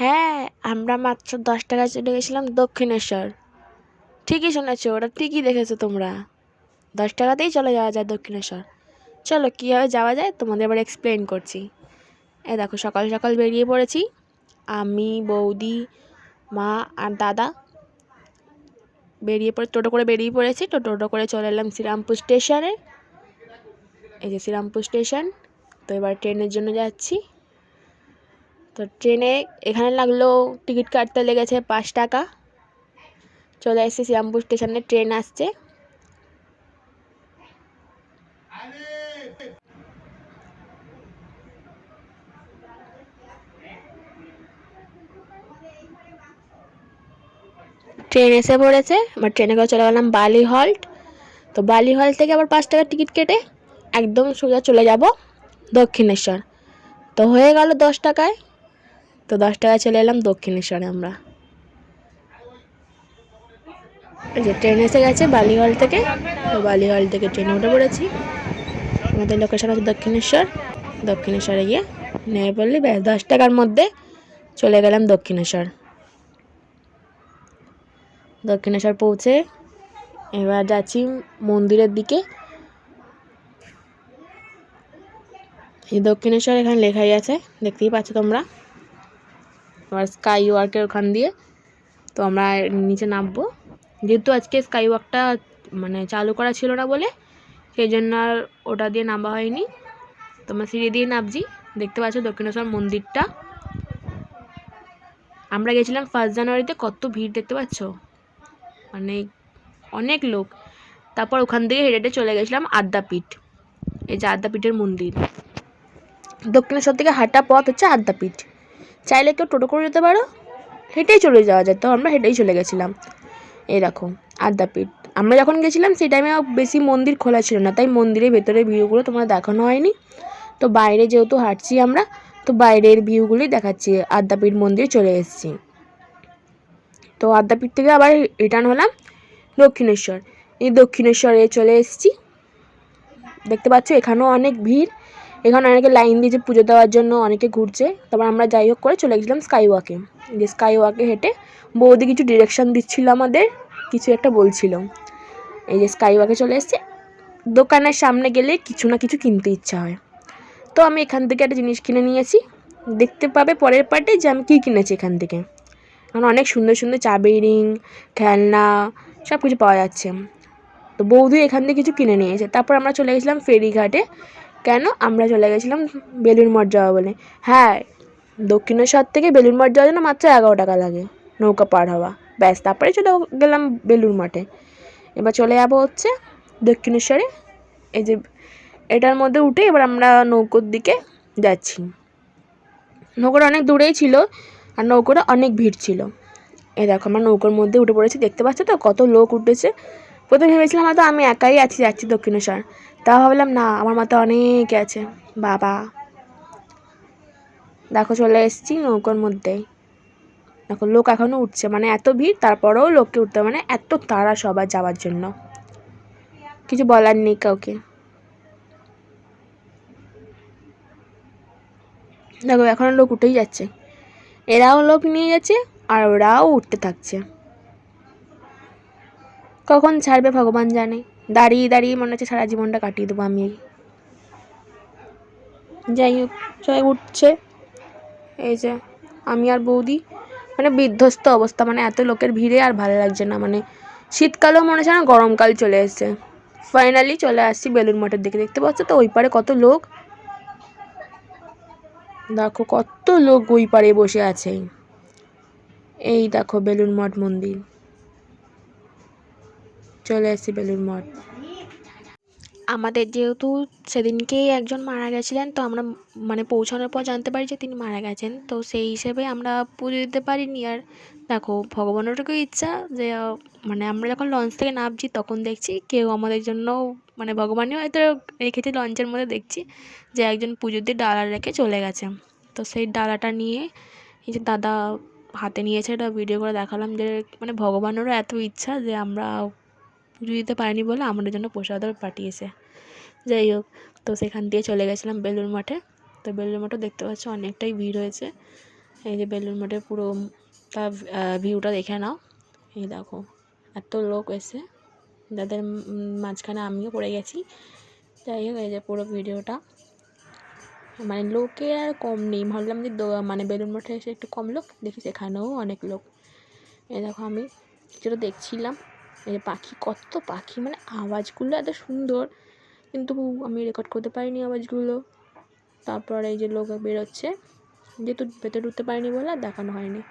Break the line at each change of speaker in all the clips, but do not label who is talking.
হ্যাঁ আমরা মাত্র দশ টাকায় চলে গেছিলাম দক্ষিণেশ্বর। ঠিকই শুনেছো, ওটা ঠিকই দেখেছ তোমরা। দশ টাকাতেই চলে যাওয়া যায় দক্ষিণেশ্বর। চলো, কীভাবে যাওয়া যায় তোমাদের এবার এক্সপ্লেন করছি। এ দেখো, সকাল সকাল বেরিয়ে পড়েছি। আমি, বৌদি, মা আর দাদা বেরিয়ে পড়ে, টোটো করে বেরিয়ে পড়েছি। তো টোটো করে চলে এলাম শ্রীরামপুর স্টেশনে। এই যে শ্রীরামপুর স্টেশন। তো এবার ট্রেনের জন্য যাচ্ছি। তো ট্রেনে এখানে লাগল টিকিট কাটতে লেগেছে পাঁচ টাকা। চলে এসেছি শ্রীরামপুর স্টেশনে, ট্রেন আসছে। ট্রেন এসে পড়েছে, এবার ট্রেনে করে চলে গেলাম বালি হল্ট তো বালি হল থেকে আবার পাঁচ টাকার টিকিট কেটে একদম সোজা চলে যাব দক্ষিণেশ্বর। তো হয়ে গেল দশ টাকায়। তো দশ টাকায় চলে এলাম দক্ষিণেশ্বরে আমরা। যে ট্রেন এসে গেছে বালিহল থেকে। তো বালিহল থেকে ট্রেনে উঠে পড়েছি। আমাদের লোকেশন আছে দক্ষিণেশ্বর। দক্ষিণেশ্বরে গিয়ে নেমে পড়লি। ব্যাস, দশ টাকার মধ্যে চলে গেলাম দক্ষিণেশ্বর। দক্ষিণেশ্বর পৌঁছে এবার যাচ্ছি মন্দিরের দিকে। এই দক্ষিণেশ্বর এখানে লেখাই আছে, দেখতেই পাচ্ছ তোমরা। আবার স্কাই ওয়ার্কের ওখান দিয়ে। তো আমরা নিচে নামবো। যেহেতু আজকে স্কাই ওয়াকটা মানে চালু করা ছিল না বলে, সেই জন্য আর ওটা দিয়ে নামা হয়নি। তোমরা সিঁড়ি দিয়ে নামছি। দেখতে পাচ্ছ দক্ষিণেশ্বর মন্দিরটা। আমরা গেছিলাম ফার্স্ট জানুয়ারিতে, কত ভিড় দেখতে পাচ্ছ? মানে অনেক লোক। তারপর ওখান থেকে হেঁটে হেঁটে চলে গেছিলাম আদ্যাপীঠ। এই যে আদ্যাপীঠের মন্দির। দক্ষিণেশ্বর থেকে হাঁটা পথ হচ্ছে আদ্যাপীঠ। চাইলে কেউ টোটো করে যেতে পারো। হেঁটেই চলে যাওয়া যেত আমরা হেঁটেই চলে গেছিলাম। এই দেখো, আদ্যাপীঠ। আমরা যখন গেছিলাম, সেই টাইমে বেশি মন্দির খোলা ছিল না। তাই মন্দিরের ভেতরের ভিউগুলো তোমার দেখানো হয়নি। তো বাইরে যেহেতু হাঁটছি আমরা, তো বাইরের ভিউগুলোই দেখাচ্ছি। আদ্যাপীঠ মন্দিরে চলে এসেছি। তো আদ্যাপীঠ থেকে আবার রিটার্ন হলাম দক্ষিণেশ্বর। এই দক্ষিণেশ্বরে চলে এসেছি। দেখতে পাচ্ছ, এখানেও অনেক ভিড়। এখানে অনেকে লাইন দিয়েছে পুজো দেওয়ার জন্য অনেকে ঘুরছে। তারপর আমরা যাই হোক করে চলে গেছিলাম স্কাই ওয়াকে যে স্কাই ওয়াকে হেঁটে বৌদি কিছু ডিরেকশন দিচ্ছিল আমাদের, কিছু একটা বলছিল। এই যে স্কাই ওয়াকে চলে এসেছি। দোকানের সামনে গেলে কিছু না কিছু কিনতে ইচ্ছা হয়। তো আমি এখান থেকে একটা জিনিস কিনে নিয়েছি। দেখতে পাবে পরের পার্টে যে আমি কী কিনেছি এখান থেকে। এখন অনেক সুন্দর সুন্দর চাবি রিং খেলনা সব কিছু পাওয়া যাচ্ছে। তো বৌদি এখান থেকে কিছু কিনে নিয়েছে। তারপর আমরা চলে গেছিলাম ফেরিঘাটে। কেন? আমরা চলে গেছিলাম বেলুর মঠ যাওয়া বলে। হ্যাঁ দক্ষিণেশ্বর থেকে বেলুর মঠ যাওয়ার জন্য মাত্র এগারো টাকা লাগে, নৌকা পার হওয়া। ব্যাস, তারপরে চলে গেলাম বেলুর মঠে। এবার চলে যাব হচ্ছে দক্ষিণেশ্বরে। এই যে এটার মধ্যে উঠে এবার আমরা নৌকোর দিকে যাচ্ছি। নৌকোটা অনেক দূরেই ছিল আর নৌকোটা অনেক ভিড় ছিল। এ দেখো, আমরা নৌকোর মধ্যে উঠে পড়েছি। দেখতে পাচ্ছ তো কত লোক উঠেছে। প্রথমে ভেবেছিলাম হয়তো আমি একাই আছি, যাচ্ছি দক্ষিণেশ্বর। তাও ভাবলাম, না, আমার মাথায় অনেকে আছে। বাবা। দেখো, চলে এসেছি নৌকোর মধ্যে। দেখো, লোক এখনও উঠছে মানে এত ভিড়, তারপরেও লোককে উঠতে মানে এত তাড়া সবার যাওয়ার জন্য। কিছু বলার নেই কাউকে। দেখো এখনও লোক উঠেই যাচ্ছে। এরাও লোক নিয়ে যাচ্ছে আর ওরাও উঠতে থাকছে। কখন ছাড়বে ভগবান জানে। দাঁড়িয়ে দাঁড়িয়ে মনে হচ্ছে সারা জীবনটা কাটিয়ে দেবো আমি। যাই হোক, সবাই উঠছে। এই যে, আমি আর বৌদি মানে বিধ্বস্ত অবস্থা মানে এত লোকের ভিড়ে আর ভালো লাগছে না মানে শীতকালেও মনে হচ্ছে না গরমকাল চলে এসছে। ফাইনালি চলে আসছি বেলুন মঠের দিকে, দেখতে পাচ্ছ তো ওই পারে কত লোক? দেখো কত লোক ওই পারে বসে আছে। এই দেখো বেলুন মঠ মন্দির। চলে এসেছি বেলুর মঠ। আমাদের যেহেতু সেদিনকেই একজন মারা গেছিলেন, তো আমরা মানে পৌঁছানোর পর জানতে পারি যে তিনি মারা গেছেন। তো সেই হিসেবে আমরা পুজো দিতে পারিনি। আর দেখো, ভগবানেরও ইচ্ছা যে মানে আমরা যখন লঞ্চ থেকে নামছি তখন দেখছি কেউ আমাদের জন্য মানে ভগবানই হয়তো রেখেছে লঞ্চের মধ্যে দেখছি যে একজন পুজো দিয়ে ডালা রেখে চলে গেছে। তো সেই ডালাটা নিয়ে এই যে দাদা হাতে নিয়েছে এটা ভিডিও করে দেখালাম যে মানে ভগবানেরও এত ইচ্ছা যে আমরা পুজো দিতে পারেনি বলে আমাদের জন্য প্রসাদও পাঠিয়েছে। যাই হোক, তো সেখান দিয়ে চলে গেছিলাম বেলুর মঠে। তো বেলুর মঠে দেখতে পাচ্ছ অনেকটাই ভিড় হয়েছে। এই যে বেলুন মঠের পুরো তার ভিউটা দেখে নাও। এই দেখো, এত লোক এসে, যাদের মাঝখানে আমিও পড়ে গেছি। যাই হোক, এই যে পুরো ভিডিওটা। মানে লোকের আর কম নেই। ভাবলাম যে মানে বেলুন মঠে এসে একটু কম লোক, দেখি সেখানেও অনেক লোক। এই দেখো আমি, কিছুটা দেখছিলাম। এই পাখি, কত পাখি মানে আওয়াজগুলো এত সুন্দর। কিন্তু আমি রেকর্ড করতে পারিনি আওয়াজগুলো। তারপর এই যে লোক বেরোচ্ছে, যেহেতু ভেতরে ঢুকতে পারিনি বলে দেখানো হয়নি।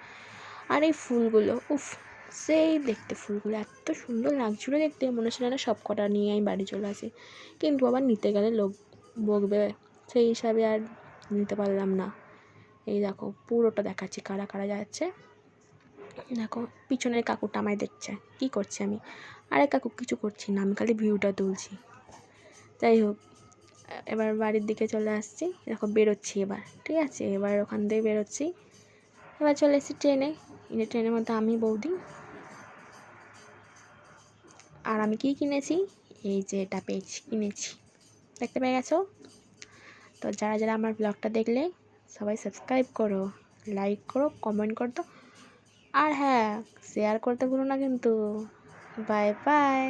আর এই ফুলগুলো, উফ, সেই দেখতে ফুলগুলো, এত সুন্দর লাগছিল দেখতে। মনে হচ্ছে না সব কটা নিয়ে আমি বাড়ি চলে আসি। কিন্তু আবার নিতে গেলে লোক বকবে, সেই হিসাবে আর নিতে পারলাম না। এই দেখো, পুরোটা দেখাচ্ছি, কারা কারা যাচ্ছে। দেখো, পিছনের কাকুটা আমায় দেখছে। কী করছি আমি? আরে কাকু, কিছু করছি না, আমি খালি ভিউটা তুলছি। যাই হোক, এবার বাড়ির দিকে চলে আসছি। দেখো, বেরোচ্ছি এবার, ঠিক আছে? এবার ওখান থেকে বেরোচ্ছি। এবার চলে এসেছি ট্রেনে। ট্রেনের মধ্যে আমি, বৌদি। আর আমি কি কিনেছি? এই যে এটা পেয়েছি, কিনেছি। দেখতে পেয়ে গেছো? তো যারা যারা আমার ব্লগটা দেখলে, সবাই সাবস্ক্রাইব করো লাইক করো কমেন্ট করো। আর হ্যাঁ শেয়ার করতে ভুলো না কিন্তু বাই বাই